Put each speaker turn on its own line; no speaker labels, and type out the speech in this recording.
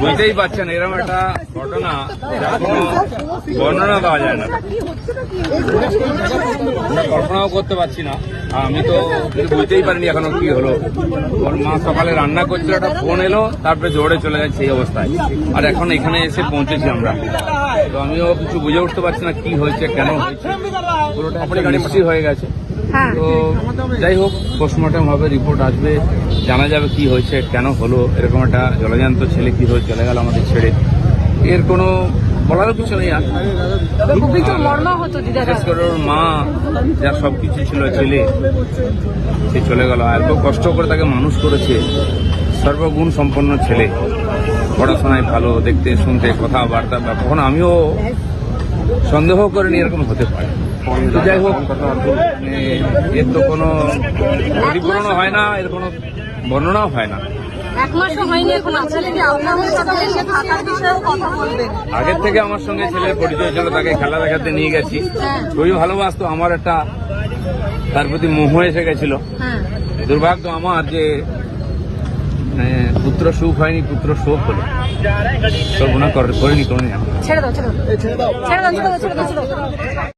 বুঝতেই পারছেন, এরকম একটা ঘটনা বর্ণনা দেওয়া যায় না। আমরা কল্পনাও করতে পারছি না। আমি তো বুঝতেই পারিনি এখনও কি হলো। ওর মা সকালে রান্না করছিল, একটা ফোন এলো, তারপরে জোরে চলে গেছে এই অবস্থায়। আর এখন এখানে এসে পৌঁছেছি আমরা। তো আমিও কিছু বুঝে উঠতে পারছি না কি হয়েছে, কেন হয়েছে। পুরোটা মিস্ট্রি হয়ে গেছে। তো যাই হোক পোস্টমর্টম হবে রিপোর্ট আসবে জানা যাবে কি হয়েছে কেন হলো এরকম একটা জলজান্ত ছেলে কি হয়ে চলে গেল আমাদের ছেড়ে। এর কোনো বলারও কিছু নেই আর। বিশেষ করে ওর মা যার সব কিছু ছিল ছেলে সে চলে গেল। আর এত কষ্ট করে তাকে মানুষ করেছে সর্বগুণ সম্পন্ন ছেলে। পড়াশোনায় ভালো দেখতে শুনতে কথাবার্তা কখনো আমিও সন্দেহ করিনি এরকম হতে পারে। যাই হোক। এর তো কোনো ক্ষতিপূরণও হয় না এর কোনো বর্ণনাও হয় না।
হয়নি এখন। ছেলে কি আপনাদের সাথে এসে থাকার বিষয়ে কথা বলবেন।
আগের থেকে আমার সঙ্গে ছেলের পরিচয় ছিল তাকে খেলা দেখাতে নিয়ে গেছি। খুবই ভালোবাসতো আমার একটা তার প্রতি মোহ এসে গেছিল।
হ্যাঁ।
দুর্ভাগ্য আমার যে মানে, পুত্র সুখ হয়নি পুত্র শোক হলো। কর- করিনি কোনোদিন
ছেড়ে দাও ছেড়ে দাও। ছেড়ে দাও ছেড়ে দাও ছেড়ে দাও ছেড়ে দাও।